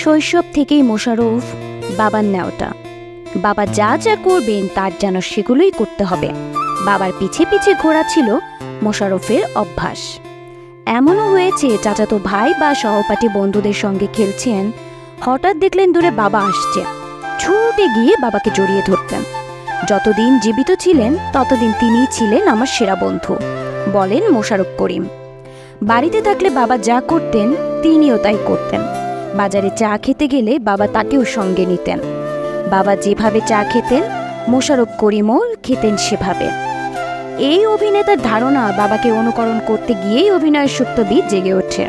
শৈশব থেকেই মোশাররফ বাবার নেওটা বাবা যা যা করবেন, তার যেন সেগুলোই করতে হবে। বাবার পিছে পিছে ঘোরা ছিল মোশাররফের অভ্যাস। এমনও হয়েছে চাচাতো ভাই বা সহপাঠী বন্ধুদের সঙ্গে খেলছেন, হঠাৎ দেখলেন দূরে বাবা আসছে। ছুটে গিয়ে বাবাকে জড়িয়ে ধরতেন। যতদিন জীবিত ছিলেন, ততদিন তিনিই ছিলেন আমার সেরা বন্ধু, বলেন মোশাররফ করিম। বাড়িতে থাকলে বাবা যা করতেন, তিনিও তাই করতেন। বাজারে চা খেতে গেলে বাবা তাকেও সঙ্গে নিতেন। বাবা যেভাবে চা খেতেন মোশাররফ করিমও খেতেন সেভাবে। এই অভিনেতার ধারণা বাবাকে অনুকরণ করতে গিয়েই অভিনয়ের সুপ্তবিদ জেগে ওঠে।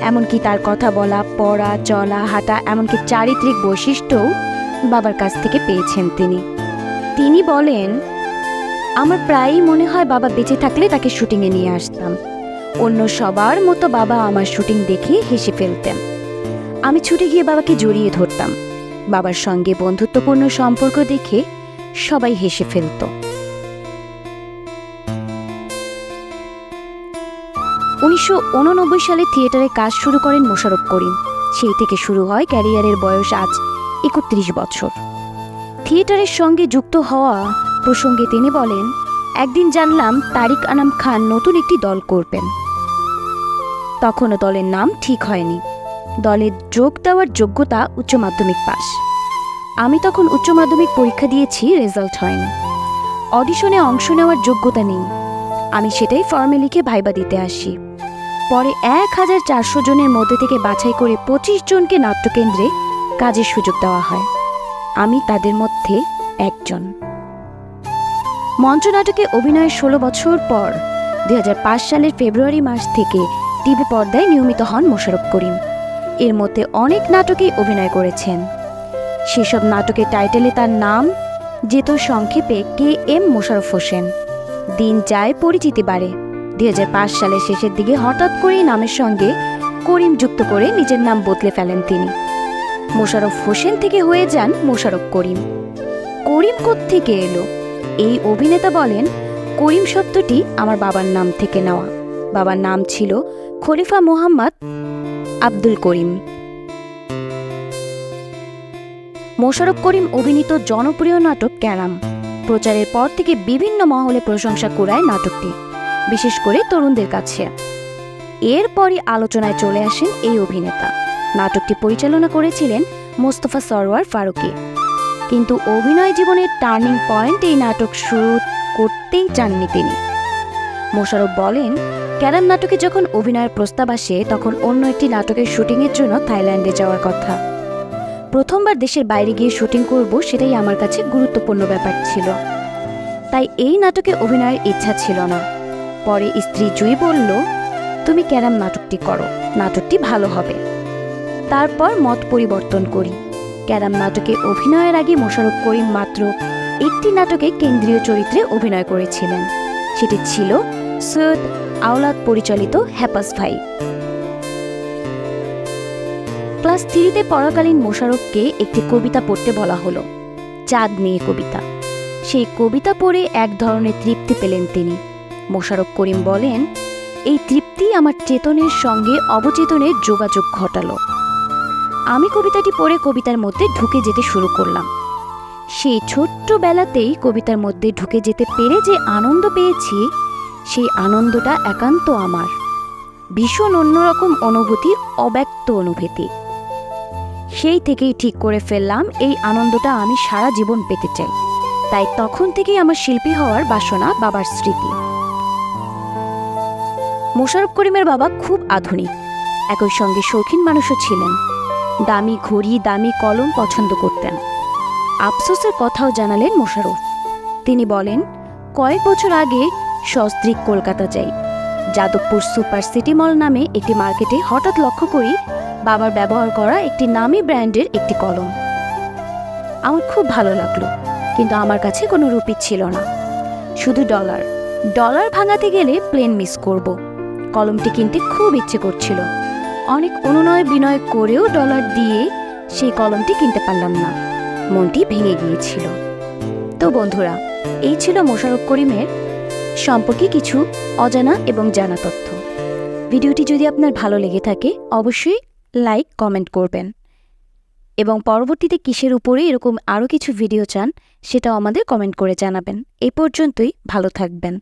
এমনকি তার কথা বলা, পড়া, চলা, হাঁটা, এমনকি চারিত্রিক বৈশিষ্ট্যও বাবার কাছ থেকে পেয়েছেন তিনি। তিনি বলেন, আমার প্রায়ই মনে হয় বাবা বেঁচে থাকলে তাকে শুটিংয়ে নিয়ে আসতাম। অন্য সবার মতো বাবা আমার শুটিং দেখে হেসে ফেলতেন। আমি ছুটে গিয়ে বাবাকে জড়িয়ে ধরতাম। বাবার সঙ্গে বন্ধুত্বপূর্ণ সম্পর্ক দেখে সবাই হেসে ফেলত। উনিশশো উননব্বই সালে থিয়েটারে কাজ শুরু করেন মোশারফ করিম। সেই থেকে শুরু হয় ক্যারিয়ারের বয়স আজ একত্রিশ বছর। থিয়েটারের সঙ্গে যুক্ত হওয়া প্রসঙ্গে তিনি বলেন, একদিন জানলাম তারিক আনাম খান নতুন একটি দল করবেন। তখনও দলের নাম ঠিক হয়নি। দলে যোগ দেওয়ার যোগ্যতা উচ্চ মাধ্যমিক পাস। আমি তখন উচ্চ মাধ্যমিক পরীক্ষা দিয়েছি, রেজাল্ট হয়নি। অডিশনে অংশ নেওয়ার যোগ্যতা নেই। আমি সেটাই ফর্মে লিখে ভাইবা দিতে আসি। পরে এক হাজার চারশো জনের মধ্যে থেকে বাছাই করে পঁচিশ জনকে নাট্যকেন্দ্রে কাজের সুযোগ দেওয়া হয়। আমি তাদের মধ্যে একজন। মঞ্চনাটকে অভিনয়ের ষোলো বছর পর দু হাজার পাঁচ সালের ফেব্রুয়ারি মাস থেকে টিভি পর্দায় নিয়মিত হন মোশারফ করিম। এর মধ্যে অনেক নাটকেই অভিনয় করেছেন। সেসব নাটকের টাইটেলে তার নাম যেত সংক্ষেপে কে এম মোশারফ হোসেন। দিন যায় পরিচিতি বাড়ে। দুই সালের শেষের দিকে হঠাৎ করেই নামের সঙ্গে করিম যুক্ত করে নিজের নাম বদলে ফেলেন তিনি। মোশাররফ হোসেন থেকে হয়ে যান মোশাররফ করিম। করিম থেকে এলো? এই অভিনেতা বলেন, করিম শব্দটি আমার বাবার নাম থেকে নেওয়া। বাবার নাম ছিল খলিফা মোহাম্মদ আব্দুল করিম। মোশাররফ করিম অভিনীত জনপ্রিয় নাটক ক্যারাম। প্রচারের পর থেকে বিভিন্ন মহলে প্রশংসা কুড়ায় নাটকটি, বিশেষ করে তরুণদের কাছে। এরপরই আলোচনায় চলে আসেন এই অভিনেতা। নাটকটি পরিচালনা করেছিলেন মোস্তফা সরওয়ার ফারুকি। কিন্তু অভিনয় জীবনের টার্নিং পয়েন্ট এই নাটক শুরু করতেই চাননি তিনি। মোশারফ বলেন ক্যারাম নাটকে যখন অভিনয়ের প্রস্তাব আসে, তখন অন্য একটি নাটকের শুটিংয়ের জন্য থাইল্যান্ডে যাওয়ার কথা। প্রথমবার দেশের বাইরে গিয়ে শুটিং করব সেটাই আমার কাছে গুরুত্বপূর্ণ ব্যাপার ছিল। তাই এই নাটকে অভিনয়ের ইচ্ছা ছিল না। পরে স্ত্রী জুই বলল, তুমি ক্যারাম নাটকটি করো, নাটকটি ভালো হবে। তারপর মত পরিবর্তন করি। ক্যারাম নাটকে অভিনয়ের আগে মোশারফ করিম মাত্র একটি নাটকে কেন্দ্রীয় চরিত্রে অভিনয় করেছিলেন। সেটি ছিল সৈয়দ আওলাদ পরিচালিত হ্যাপাস ভাই। ক্লাস থ্রিতে পড়াকালীন মোশাররফকে একটি কবিতা পড়তে বলা হলো, চাঁদ নিয়ে কবিতা। সেই কবিতা পড়ে এক ধরনের তৃপ্তি পেলেন তিনি। মোশাররফ করিম বলেন, এই তৃপ্তি আমার চেতনের সঙ্গে অবচেতনের যোগাযোগ ঘটালো। আমি কবিতাটি পড়ে কবিতার মধ্যে ঢুকে যেতে শুরু করলাম। সেই ছোট্ট বেলাতেই কবিতার মধ্যে ঢুকে যেতে পেরে যে আনন্দ পেয়েছি সেই আনন্দটা একান্ত আমার। ভীষণ অন্যরকম অনুভূতি অব্যক্ত অনুভূতি। সেই থেকেই ঠিক করে ফেললাম এই আনন্দটা আমি সারা জীবন পেতে চাই। তাই তখন থেকেই আমার শিল্পী হওয়ার বাসনা বাবার স্মৃতি। মোশারফ করিমের বাবা খুব আধুনিক। একই সঙ্গে শৌখিন মানুষও ছিলেন। দামি ঘড়ি, দামি কলম পছন্দ করতেন। আফসোসের কথাও জানালেন মোশারফ তিনি বলেন, কয়েক বছর আগে সস্ত্রীক কলকাতা যাই। যাদবপুর সুপার সিটি মল নামে একটি মার্কেটে হঠাৎ লক্ষ্য করি বাবার ব্যবহার করা একটি নামি ব্র্যান্ডের একটি কলম। আমার খুব ভালো লাগল, কিন্তু আমার কাছে কোনো রুপি ছিল না। শুধু ডলার। ডলার ভাঙাতে গেলে প্লেন মিস করব। কলমটি কিনতে খুব ইচ্ছে করছিল। অনেক অনুনয় বিনয় করেও ডলার দিয়ে সেই কলমটি কিনতে পারলাম না। মনটি ভেঙে গিয়েছিল। তো বন্ধুরা, এই ছিল মোশারফ করিমের সম্পর্কে কিছু অজানা এবং জানা তথ্য। ভিডিওটি যদি আপনার ভালো লেগে থাকে, অবশ্যই লাইক, কমেন্ট করবেন। এবং পরবর্তীতে কিসের উপরে এরকম আরও কিছু ভিডিও চান, সেটাও আমাদের কমেন্ট করে জানাবেন। এই পর্যন্তই, ভালো থাকবেন।